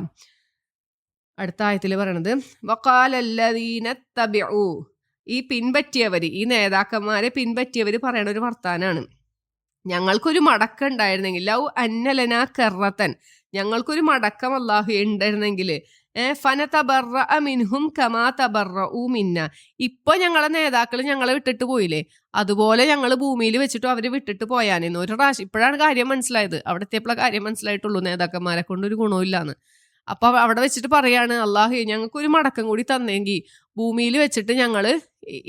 Speaker 1: അടുത്ത ആയത്തിൽ പറയണത് വക്കാലല്ലദീന തബിഉ. ഈ പിൻപറ്റിയവർ ഈ നേതാക്കന്മാരെ പിൻപറ്റിയവർ പറയണ ഒരു വർത്താനാണ്. ഞങ്ങൾക്കൊരു മടക്കം ഉണ്ടായിരുന്നെങ്കിൽ ലൗ അന്നലന കെറത്തൻ ഞങ്ങൾക്കൊരു മടക്കം അള്ളാഹു ഉണ്ടായിരുന്നെങ്കിൽ ഫന തബറ മിൻഹും കമാ തബറ മിന്ന. ഇപ്പൊ ഞങ്ങളെ നേതാക്കൾ ഞങ്ങളെ വിട്ടിട്ട് പോയില്ലേ? അതുപോലെ ഞങ്ങൾ ഭൂമിയിൽ വെച്ചിട്ട് അവർ വിട്ടിട്ട് പോയാനെന്ന് ഒരു പ്രാവശ്യം ഇപ്പോഴാണ് കാര്യം മനസ്സിലായത്. അവിടെ എത്തിയപ്പോഴെ കാര്യം മനസ്സിലായിട്ടുള്ളൂ നേതാക്കന്മാരെ കൊണ്ട് ഒരു ഗുണമില്ലാന്ന് അപ്പൊ അവിടെ വെച്ചിട്ട് പറയാണ് അള്ളാഹു ഞങ്ങൾക്ക് ഒരു മടക്കം കൂടി തന്നെങ്കിൽ ഭൂമിയിൽ വെച്ചിട്ട് ഞങ്ങൾ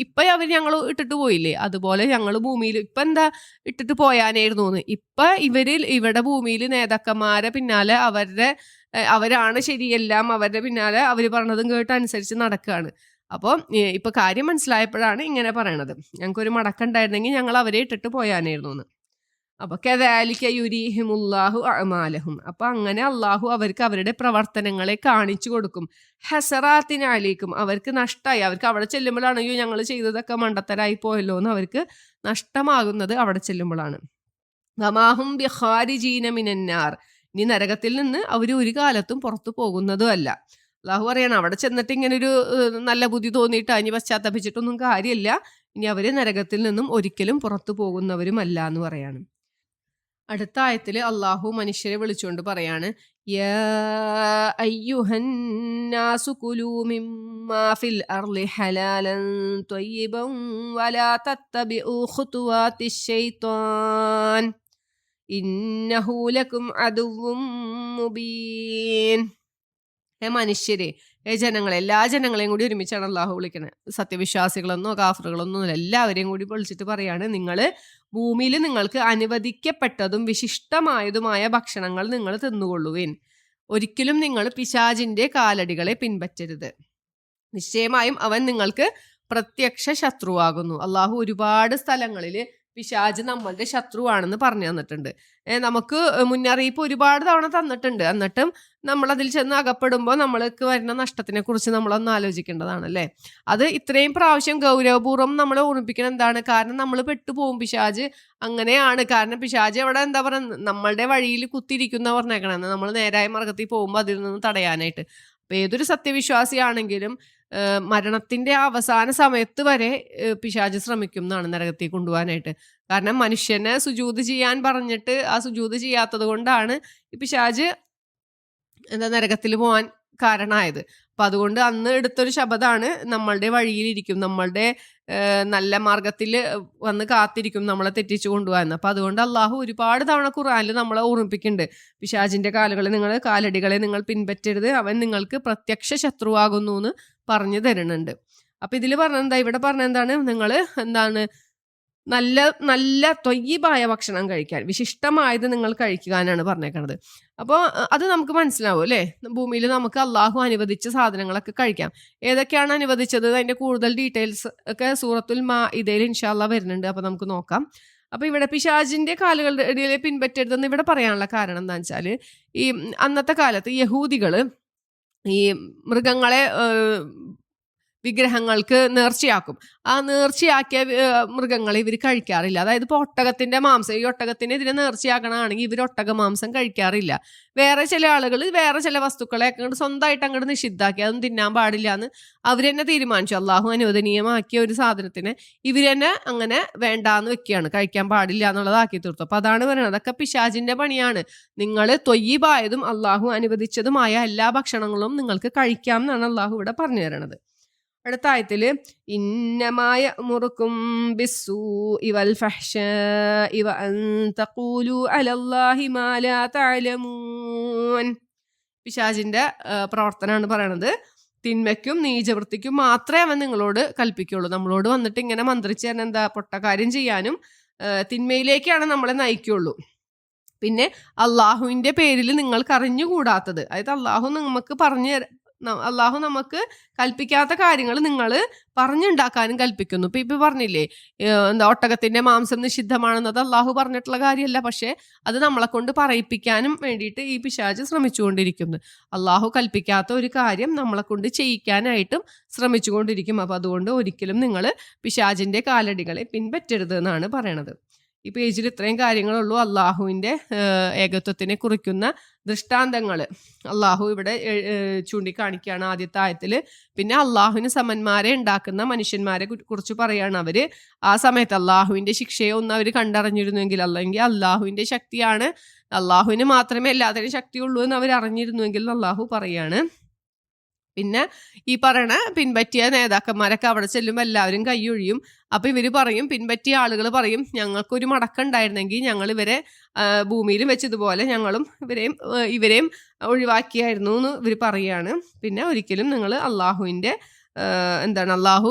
Speaker 1: ഇപ്പൊ അവർ ഞങ്ങൾ ഇട്ടിട്ട് പോയില്ലേ? അതുപോലെ ഞങ്ങൾ ഭൂമിയിൽ ഇപ്പൊ എന്താ ഇട്ടിട്ട് പോയാനായിരുന്നു എന്ന് ഇപ്പൊ ഇവരിൽ ഇവിടെ ഭൂമിയിൽ നേതാക്കന്മാരെ പിന്നാലെ അവരുടെ അവരാണ് ശരിയെല്ലാം അവരുടെ പിന്നാലെ അവർ പറഞ്ഞതും കേട്ട് അനുസരിച്ച് നടക്കുകയാണ് അപ്പോൾ ഇപ്പൊ കാര്യം മനസ്സിലായപ്പോഴാണ് ഇങ്ങനെ പറയണത്. ഞങ്ങൾക്കൊരു മടക്കുണ്ടായിരുന്നെങ്കിൽ ഞങ്ങൾ അവരെ ഇട്ടിട്ട് പോയാനായിരുന്നു എന്ന് അപ്പൊ കദാലിക്ക യുരീഹിമുല്ലാഹു അമാലഹും അപ്പൊ അങ്ങനെ അള്ളാഹു അവർക്ക് അവരുടെ പ്രവർത്തനങ്ങളെ കാണിച്ചു കൊടുക്കും. ഹസറാത്തിനാലേക്കും അവർക്ക് നഷ്ടമായി അവർക്ക് അവിടെ ചെല്ലുമ്പോഴാണ് അയ്യോ ഞങ്ങൾ ചെയ്തതൊക്കെ മണ്ടത്തരായി പോയല്ലോ എന്ന് അവർക്ക് നഷ്ടമാകുന്നത് അവിടെ ചെല്ലുമ്പോഴാണ്. നമാഹും ബിഹാരി മിനന്നാർ. ഇനി നരകത്തിൽ നിന്ന് അവർ ഒരു കാലത്തും പുറത്തു പോകുന്നതും അല്ല. അള്ളാഹു പറയണം അവിടെ ചെന്നിട്ട് ഇങ്ങനെ ഒരു നല്ല ബുദ്ധി തോന്നിയിട്ട് അതിന് പശ്ചാത്തപിച്ചിട്ടൊന്നും കാര്യമില്ല. ഇനി അവർ നരകത്തിൽ നിന്നും ഒരിക്കലും പുറത്തു പോകുന്നവരുമല്ല എന്ന് പറയാണ്. അടുത്ത ആയത്തിൽ അള്ളാഹു മനുഷ്യരെ വിളിച്ചുകൊണ്ട് പറയാണ് മനുഷ്യരെ ഏ ജനങ്ങളെ എല്ലാ ജനങ്ങളെയും കൂടി ഒരുമിച്ചാണ് അള്ളാഹു വിളിക്കുന്നത് സത്യവിശ്വാസികളൊന്നോ കാഫറുകളൊന്നോ എല്ലാവരെയും കൂടി വിളിച്ചിട്ട് പറയാണ് നിങ്ങൾ ഭൂമിയിൽ നിങ്ങൾക്ക് അനുവദിക്കപ്പെട്ടതും വിശിഷ്ടമായതുമായ ഭക്ഷണങ്ങൾ നിങ്ങൾ തിന്നുകൊള്ളുവിൻ. ഒരിക്കലും നിങ്ങൾ പിശാജിന്റെ കാലടികളെ പിൻപറ്റരുത്. നിശ്ചയമായും അവൻ നിങ്ങൾക്ക് പ്രത്യക്ഷ ശത്രുവാകുന്നു. അള്ളാഹു ഒരുപാട് സ്ഥലങ്ങളിൽ പിശാജ് നമ്മളുടെ ശത്രുവാണെന്ന് പറഞ്ഞു തന്നിട്ടുണ്ട്. നമുക്ക് മുന്നറിയിപ്പ് ഒരുപാട് തവണ തന്നിട്ടുണ്ട്. എന്നിട്ടും നമ്മൾ അതിൽ ചെന്ന് അകപ്പെടുമ്പോൾ നമ്മൾക്ക് വരുന്ന നഷ്ടത്തിനെ കുറിച്ച് നമ്മളൊന്ന് ആലോചിക്കേണ്ടതാണ് അല്ലേ അത് ഇത്രയും പ്രാവശ്യം ഗൗരവപൂർവം നമ്മൾ ഓർമ്മിപ്പിക്കണം എന്താണ്? കാരണം നമ്മൾ പെട്ടുപോകും പിശാജ്. അങ്ങനെയാണ്. കാരണം പിശാജ് അവിടെ എന്താ പറയുക നമ്മളുടെ വഴിയിൽ കുത്തിയിരിക്കുന്ന പറഞ്ഞേക്കണം നമ്മൾ നേരായ മാർഗത്തിൽ പോകുമ്പോൾ അതിൽ നിന്ന് തടയാനായിട്ട്. അപ്പൊ ഏതൊരു സത്യവിശ്വാസിയാണെങ്കിലും മരണത്തിന്റെ അവസാന സമയത്ത് വരെ പിശാജ് ശ്രമിക്കും എന്നാണ് നരകത്തിൽ കൊണ്ടുപോകാനായിട്ട്. കാരണം മനുഷ്യനെ സുജൂത് ചെയ്യാൻ പറഞ്ഞിട്ട് ആ സുജൂത് ചെയ്യാത്തത് കൊണ്ടാണ് ഈ പിശാജ് എന്താ നരകത്തിൽ പോകാൻ കാരണമായത്. അപ്പൊ അതുകൊണ്ട് അന്ന് എടുത്തൊരു ശബദമാണ് നമ്മളുടെ വഴിയിലിരിക്കും നമ്മളുടെ നല്ല മാർഗത്തിൽ വന്ന് കാത്തിരിക്കും നമ്മളെ തെറ്റിച്ചു കൊണ്ടുപോകാൻ. അപ്പൊ അതുകൊണ്ട് അള്ളാഹു ഒരുപാട് തവണ ഖുറാനിൽ നമ്മളെ ഓർമ്മിപ്പിക്കുന്നുണ്ട്. പിശാജിന്റെ കാലുകളെ നിങ്ങൾ കാലടികളെ നിങ്ങൾ പിൻപറ്റരുത് അവൻ നിങ്ങൾക്ക് പ്രത്യക്ഷ ശത്രുവാകുന്നു എന്ന് പറഞ്ഞു തരുന്നുണ്ട്. അപ്പൊ ഇതിൽ പറഞ്ഞെന്താ ഇവിടെ പറഞ്ഞെന്താണ് നിങ്ങൾ എന്താണ് നല്ല നല്ല തൊയ്യബായ ഭക്ഷണം കഴിക്കാൻ വിശിഷ്ടമായത് നിങ്ങൾ കഴിക്കാനാണ് പറഞ്ഞേക്കണത്. അപ്പോൾ അത് നമുക്ക് മനസ്സിലാവും അല്ലേ? ഭൂമിയിൽ നമുക്ക് അള്ളാഹു അനുവദിച്ച സാധനങ്ങളൊക്കെ കഴിക്കാം. ഏതൊക്കെയാണ് അനുവദിച്ചത്? അതിന്റെ കൂടുതൽ ഡീറ്റെയിൽസ് ഒക്കെ സൂറത്തുൽ മാ ഇതയിൽ ഇൻഷാല്ല വരുന്നുണ്ട്. അപ്പോൾ നമുക്ക് നോക്കാം. അപ്പോൾ ഇവിടെ പിശാജിന്റെ കാലുകളുടെ ഇടയിൽ പിൻപറ്റരുതെന്ന് ഇവിടെ പറയാനുള്ള കാരണം എന്താ വെച്ചാൽ ഈ അന്നത്തെ കാലത്ത് യഹൂദികൾ ഈ മൃഗങ്ങളെ വിഗ്രഹങ്ങൾക്ക് നേർച്ചയാക്കും. ആ നേർച്ചയാക്കിയ മൃഗങ്ങളെ ഇവർ കഴിക്കാറില്ല. അതായത് ഇപ്പോൾ ഒട്ടകത്തിന്റെ മാംസം ഈ ഒട്ടകത്തിന് ഇതിനെ നേർച്ചയാക്കണമാണെങ്കിൽ ഇവർ ഒട്ടക മാംസം കഴിക്കാറില്ല. വേറെ ചില ആളുകൾ വേറെ ചില വസ്തുക്കളെ അങ്ങോട്ട് സ്വന്തമായിട്ട് അങ്ങോട്ട് നിഷിദ്ധാക്കി അതൊന്നും തിന്നാൻ പാടില്ല എന്ന് അവർ തന്നെ തീരുമാനിച്ചു. അള്ളാഹു അനുവദനീയമാക്കിയ ഒരു സാധനത്തിന് ഇവർ തന്നെ അങ്ങനെ വേണ്ടാന്ന് വെക്കുകയാണ്. കഴിക്കാൻ പാടില്ല എന്നുള്ളതാക്കി തീർത്തു. അപ്പൊ അതാണ് പറയുന്നത് അതൊക്കെ പിശാജിന്റെ പണിയാണ്. നിങ്ങൾ തൊയ്യീബായതും അള്ളാഹു അനുവദിച്ചതുമായ എല്ലാ ഭക്ഷണങ്ങളും നിങ്ങൾക്ക് കഴിക്കാം എന്നാണ് അള്ളാഹു ഇവിടെ പറഞ്ഞു തരണത്. അടുത്ത ആയത്തിൽ ഇന്നമായ മുറുക്കും ബിസ്സു ഇവൽ ഫഹ്ഷ ഇവ തഖൂലു അലല്ലാഹി മാലാ തഅലമൂൻ. പിശാജിന്റെ പ്രവർത്തനമാണ് പറയണത്. തിന്മയ്ക്കും നീചവൃത്തിക്കും മാത്രമേ അവൻ നിങ്ങളോട് കൽപ്പിക്കുള്ളൂ. നമ്മളോട് വന്നിട്ട് ഇങ്ങനെ മന്ത്രിച്ച് തന്നെ എന്താ പൊട്ട പൊട്ടക്കാര്യം ചെയ്യാനും തിന്മയിലേക്കാണ് നമ്മളെ നയിക്കുള്ളൂ. പിന്നെ അള്ളാഹുവിന്റെ പേരിൽ നിങ്ങൾക്ക് അറിഞ്ഞുകൂടാത്തത് അതായത് അള്ളാഹു നമുക്ക് പറഞ്ഞു അള്ളാഹു നമുക്ക് കൽപ്പിക്കാത്ത കാര്യങ്ങൾ നിങ്ങൾ പറഞ്ഞുണ്ടാക്കാനും കൽപ്പിക്കുന്നു. ഇപ്പൊ ഇപ്പൊ പറഞ്ഞില്ലേ എന്താ ഒട്ടകത്തിന്റെ മാംസം നിഷിദ്ധമാണെന്നത് അള്ളാഹു പറഞ്ഞിട്ടുള്ള കാര്യമല്ല. പക്ഷെ അത് നമ്മളെ കൊണ്ട് പറയിപ്പിക്കാനും വേണ്ടിയിട്ട് ഈ പിശാജ് ശ്രമിച്ചുകൊണ്ടിരിക്കുന്നു. അള്ളാഹു കൽപ്പിക്കാത്ത ഒരു കാര്യം നമ്മളെ കൊണ്ട് ചെയ്യിക്കാനായിട്ടും ശ്രമിച്ചുകൊണ്ടിരിക്കും. അപ്പൊ അതുകൊണ്ട് ഒരിക്കലും നിങ്ങൾ പിശാജിന്റെ കാലടികളെ പിൻപറ്റരുത് എന്നാണ് പറയണത്. ഈ പേജിൽ ഇത്രയും കാര്യങ്ങളുള്ളൂ. അള്ളാഹുവിന്റെ ഏകത്വത്തിനെ കുറിക്കുന്ന ദൃഷ്ടാന്തങ്ങൾ അള്ളാഹു ഇവിടെ ചൂണ്ടിക്കാണിക്കുകയാണ് ആദ്യത്തെ ആയത്തിൽ പിന്നെ അള്ളാഹുവിന് സമന്മാരെ ഉണ്ടാക്കുന്ന മനുഷ്യന്മാരെ കുറിച്ച് പറയുകയാണ് അവർ ആ സമയത്ത് അള്ളാഹുവിന്റെ ശിക്ഷയെ ഒന്ന് അവർ കണ്ടറിഞ്ഞിരുന്നുവെങ്കിൽ അല്ലെങ്കിൽ അള്ളാഹുവിന്റെ ശക്തിയാണ് അള്ളാഹുവിന് മാത്രമേ എല്ലാത്തിനും ശക്തിയുള്ളൂ എന്ന് അവർ അറിഞ്ഞിരുന്നുവെങ്കിൽ അള്ളാഹു പറയാണ്. പിന്നെ ഈ പറയണ പിൻപറ്റിയ നേതാക്കന്മാരൊക്കെ അവിടെ ചെല്ലുമ്പോൾ എല്ലാവരും കൈയൊഴിയും അപ്പൊ ഇവർ പറയും പിൻപറ്റിയ ആളുകൾ പറയും ഞങ്ങൾക്കൊരു മടക്കുണ്ടായിരുന്നെങ്കിൽ ഞങ്ങൾ ഇവരെ ഭൂമിയിൽ വെച്ചതുപോലെ ഞങ്ങളും ഇവരെയും ഇവരെയും ഒഴിവാക്കിയായിരുന്നു എന്ന് ഇവർ പറയാണ്. പിന്നെ ഒരിക്കലും നിങ്ങൾ അള്ളാഹുവിന്റെ എന്താണ്? അള്ളാഹു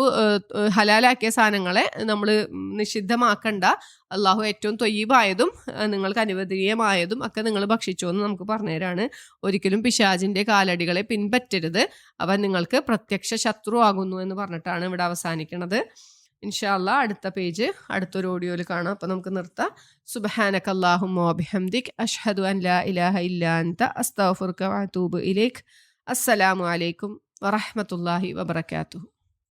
Speaker 1: ഹലാലാക്കിയ സാധനങ്ങളെ നമ്മൾ നിഷിദ്ധമാക്കണ്ട. അള്ളാഹു ഏറ്റവും തൊയ്യീവായതും നിങ്ങൾക്ക് അനുവദനീയമായതും ഒക്കെ നിങ്ങൾ ഭക്ഷിച്ചു എന്ന് നമുക്ക് പറഞ്ഞുതരാണ്. ഒരിക്കലും പിശാജിന്റെ കാലടികളെ പിൻപറ്റരുത്. അവൻ നിങ്ങൾക്ക് പ്രത്യക്ഷ ശത്രുവാകുന്നു എന്ന് പറഞ്ഞിട്ടാണ് ഇവിടെ അവസാനിക്കുന്നത് ഇൻഷാല്ല അടുത്ത പേജ് അടുത്തൊരു ഓഡിയോയിൽ കാണാം. അപ്പോൾ നമുക്ക് നിർത്താം. സുബഹാനക അല്ലാഹുമ്മ മോബിഹംദിഖ് അഷ്ഹദു അൻ ലാ ഇലാഹ ഇല്ലാ അൻത അസ്സലാമു അലൈക്കും. വറഹ്മത്തുള്ളാഹി വബറകാതുഹു